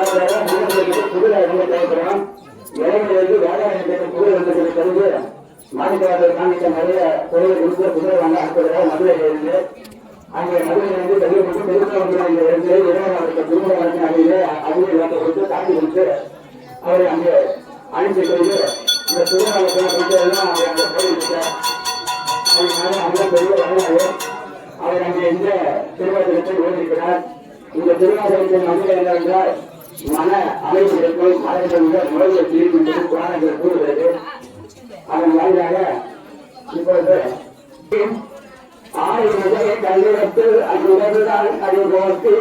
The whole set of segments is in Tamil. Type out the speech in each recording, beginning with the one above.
புதுல இருந்து காணிக்க நிறைய தொழில் கொடுத்து புதுல வாங்க மதுரையில் இருந்து அங்கே மதுரையிலிருந்து வெளியே போட்டு இருந்து இளைஞர்களுக்கு திருமண வழக்கு அணியில வாங்க கொடுத்து காட்டி கொடுத்து அவரை அங்கே அனுப்பி செய்து இந்த திருமணத்தை கொண்டு எல்லாம் அவர் அங்கே போயிருக்கிறார் அதனால அங்கே பெரிய வரலாறு. அவர் அங்கே இந்த திருவாசகத்தில் ஓடிக்கிறார் இந்த திருவாசகத்தின் மதுரை என்னவென்றால் மன அமைப்பு இருக்கும் நோயை தீர்க்கின்றது புராணங்கள் கூறுகிறது. அதன் வாயிலாக இப்பொழுது ஆயுதத்தை கையிடத்து அங்குதான் அறிவோர்த்தி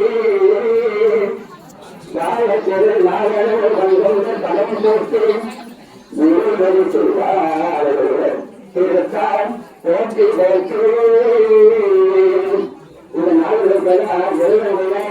நாயத்திரு நாயகர் வந்தோடு தலம் போட்டு நீர்வழி சொல்வார் திருத்தான் போட்டி போட்டு இந்த நாடுகளுக்கெல்லாம் எழுதுடைய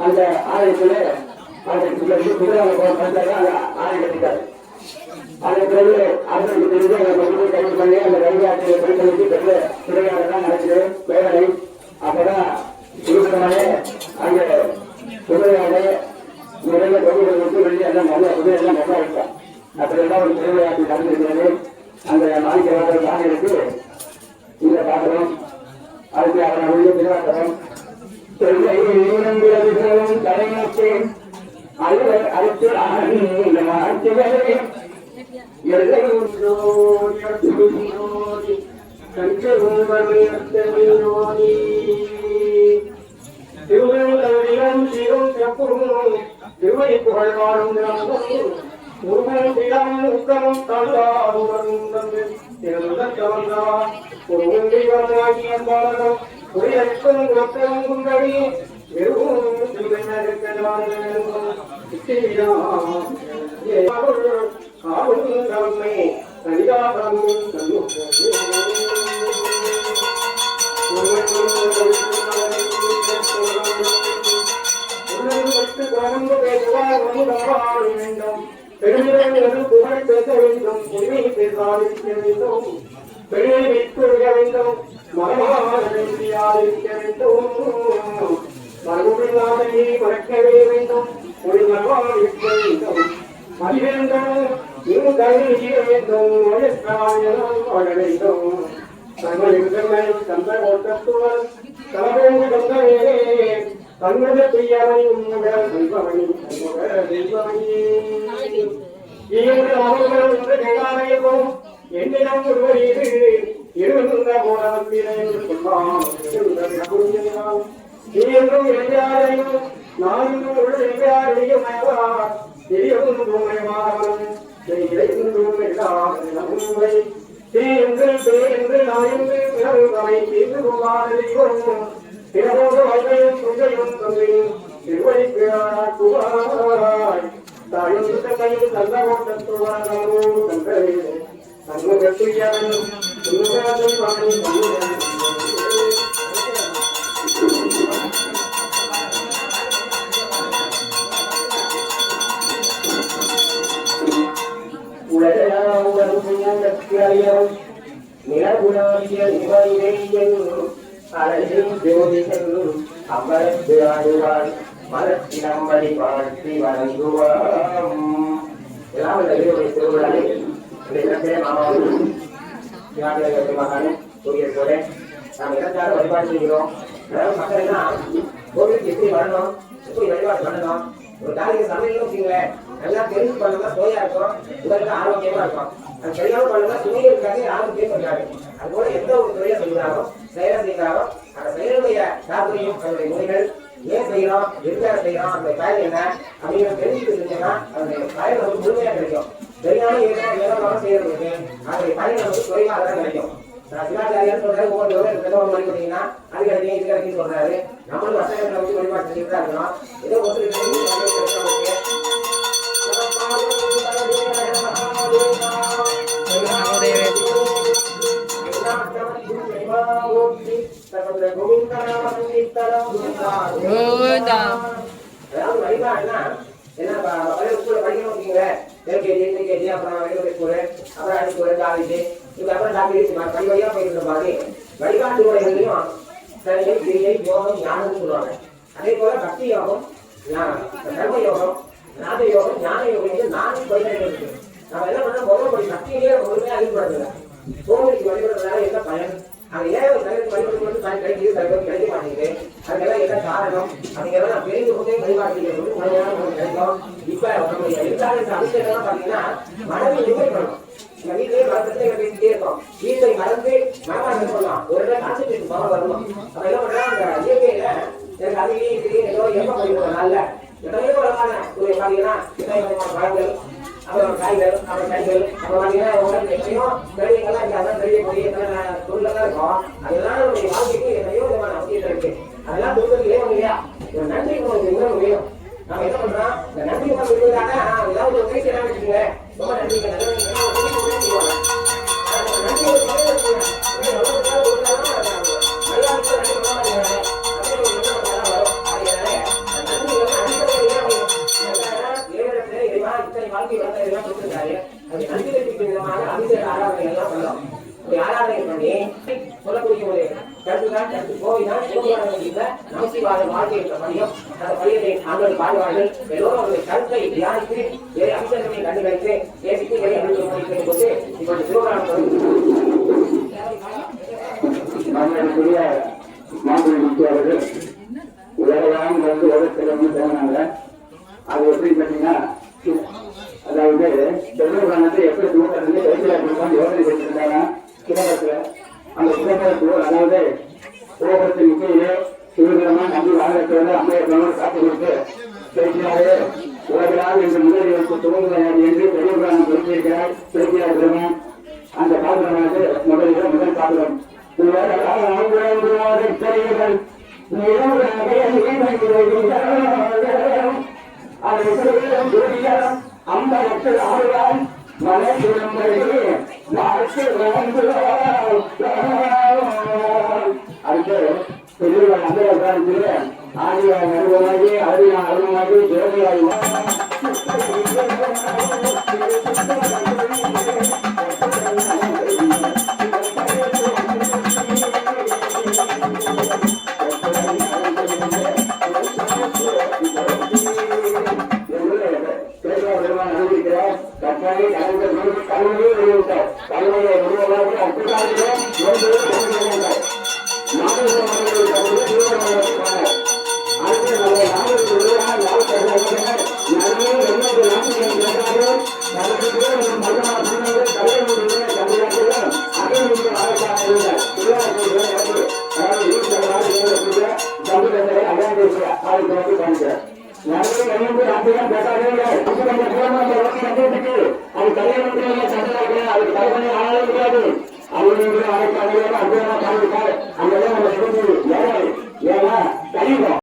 அந்த ஆலயத்தில் அந்த குதிரை பஞ்சாயத்து ஆலயம் கட்டிட்டார் அதன் பிறகு அந்த கொண்டு பண்ணி அந்த ரயில்வே பரிசளித்து பெரிய சிறையாளர் நடக்குது வேதனை அப்பதான் நிறைய வெளியே எல்லாம் நல்ல எல்லாம் நல்லா இருக்கும் அப்படி ஒரு திருவிழாட்டி நடந்திருக்கிறது. அந்த மாணிக்கவாசல் சாமிகளுக்கு இந்த பாத்திரம் அதுக்கு அவரை உள்ள திருவாசகம் தலைநோக்கேன் அலுவல் அடுத்து இந்த வாழ்த்துகளே திருவள்ளுவரிடம் சீரும் செப்பும் திருவை புகழ் முருகன் திடம் உத்தமம் தந்தாருடன் திருந்தவந்தான் ஒரு தெய்வமாகிய பாலகம் உயர்த்தும் ஒத்தம் குண்டடி வெறும் தம்மை புகழ் பேச வேண்டும். உரிமை பேசாதிருக்க வேண்டும் பெருமை வைத்துள்ள வேண்டும் மரமாதிருக்க வேண்டும் மறுபடியாதனை மறக்கவே வேண்டும். வேண்டும் மதிவேண்டும் இன்னும் கருணை வேண்டும் வயசாயம் வாழ வேண்டும் தங்களை தந்த ஓட்டத்துவர் தலைமையை தந்தவே தன்னத பிரியமை உண்முக தெய்வமணி உண்முக அவர்கள் என்று என்னிடம் ஒருவர் இருந்த என்று சொன்னான் என்றும் இளைஞரையும் நான் இன்னும் உள்ள தெரியவும் தூமயமானவன் இறைந்தும் இல்லாமல் உண்மை தீங்கு தேங்கு பிறகு அவை தீர்ந்து கொள்ளாததையும் பிறவோடு வைகையும் துங்கையும் தந்தையும் திருவழிக்கு ஆளாக்குவாய் தாயும் தந்தையும் நல்ல ஓட்டத்துவானோடு தந்தை தன்முகத்துயவன் உன்னுகாதை அழகின் ஜோதிகள் அமரத்து ஆடுவான் மலத்தினம்படி வாழ்த்தி வணங்குவாம் எல்லாம் இந்த வீடுடைய திருவிழாவில் இந்த இடத்திலே மாமாவும் சிவாஜி கூறியது போல நாம் இடத்தார வழிபாடு செய்கிறோம் அதாவது மக்கள் எல்லாம் கோவிலுக்கு எப்படி வரணும் எப்படி வழிபாடு பண்ணணும் ஒரு சமையலும் நல்லா தெரிஞ்சு இருக்கும். உடலுக்கு ஆரோக்கியமா இருக்கும். அது தெரியாம பண்ணோம்னா சுவையும் இருக்காது ஆரோக்கியம் இருக்காது அது போல எந்த ஒரு துறையை செய்கிறாரோ செயலை செய்கிறாரோ அந்த செயலுடைய தாற்பயம் அதனுடைய நோய்கள் ஏன் செய்யறோம் எதுக்காக செய்யறோம் அந்த பயன் என்ன அப்படின்னு தெரிஞ்சுட்டு செஞ்சோம்னா அதனுடைய பயன் வந்து முழுமையா கிடைக்கும். தெரியாம ஏதோ ஏதோ செய்யறதுக்கு அதனுடைய பயன் வந்து குறைவாக தான் கிடைக்கும். சிவாச்சாரியார் சொல்றாரு ஒவ்வொரு பெருமாள் மணி பண்ணீங்கன்னா அது கிடைக்கும் இது கிடைக்கும் சொல்றாரு. நம்மளும் வசனங்களை வச்சு வழிபாடு செஞ்சுட்டு தான் இருக்கணும் ஏதோ ஒரு முறைகளையும் சரியை கிரியை யோகம் ஞானம் சொல்லுவாங்க அதே போல பக்தி யோகம் ஞானம் கர்ம யோகம் நாத யோகம் ஞான யோகம் இது நான்கு கொள்கைகள் இருக்கு நம்ம என்ன பண்ண முதல்ல படி சக்தியிலேயே முழுமையாக அறிவுப்படுறதில்ல கோவிலுக்கு வழிபடுறதுனால என்ன பயன் அது ஏன் ஒரு தலைவருக்கு வழிபடும் கிடைக்குது சில கிடைக்க மாட்டேங்குது அதுக்கெல்லாம் என்ன காரணம்? அப்படிங்கிறத நான் தெரிந்து கொண்டே வழிபாடு செய்யறது முறையான ஒரு கிடைக்கும் இப்ப நம்முடைய எழுத்தாளர் அபிஷேகம் பாத்தீங்கன்னா மனதை இந்த வீட்டிலேயே மரத்தை பேசிட்டே இருக்கோம். வீட்டை மறந்து மனமா சொல்லலாம். ஒரு நாள் கான்சென்ட்ரேஷன் பவர் வரணும். அப்ப என்ன அந்த இயற்கையில எனக்கு அது இது ஏதோ எப்ப படிக்கணும் நல்ல. எத்தனையோ வளமான ஒரு பாத்தீங்கன்னா எத்தனை விதமான பழங்கள் அப்புறம் காய்கள் அப்புறம் கறிகள் அப்புறம் பாத்தீங்கன்னா எத்தனையோ இங்க அதான் எத்தனை இருக்கும் அதெல்லாம் நம்முடைய வாழ்க்கைக்கு எத்தனையோ விதமான அவசியம் இருக்கு. அதெல்லாம் கொடுக்கறது இல்லையா? ஒரு நன்றி உங்களுக்கு இன்னும் வேணும்? நம்ம என்ன பண்றோம்? இந்த நன்றி உணர்வு இருக்கிறதாக ஏதாவது ஒரு பேசி என்ன வச்சுக்கோங்க ரொம்ப நன்றி ஆராதனை எல்லாம் ஆராதனை பண்ணி சொல்லக்கூடிய ஒரு கருத்துதான் கருத்து கோவிதான் சிவபுராணத்தில் நமசிவாத வாழ்க்கை என்ற பணியும் அந்த பணியை ஆண்டோர் பாடுவார்கள் எல்லோரும் அவருடைய கருத்தை தியானித்து வேறு அம்சங்களை கண்டுகளித்து வேறு அனுபவம் சிவபுராணம் உலகம் வந்து போனாங்க அது எப்படி பண்ணீங்கன்னா அதாவது பெருமானத்தை எப்படி தூக்கறது யோசனை செஞ்சிருந்தாங்க அந்த சிவபத்து அதாவது கோபத்தின் முக்கியிலே சிவகிரமா நம்பி வாழத்தோடு அம்மையத்தோடு காத்து கொடுத்து பேசினாரே உலகிலால் என்று முதலிற்கு துவங்குகிறார் என்று பெரியபுராணம் குறிப்பிருக்கிறார் பேசியார் பெருமான். அந்த பாத்திரமானது முதலில் முதல் பாத்திரம் அம்பலத்தில் ஆறுவான் மலை சுரம்பையே அடுத்து பெரியவர்கள் அந்த காலத்தில் ஆடிய அனுபவமாகி அருண நாளைக்கு வந்து காமிக்கிறேன் அது கல்யாணம் சண்டை அதுக்கு தலைவனே ஆளாலும் கிடையாது அவங்க அங்கே நம்ம ஏன்னா தெரியும்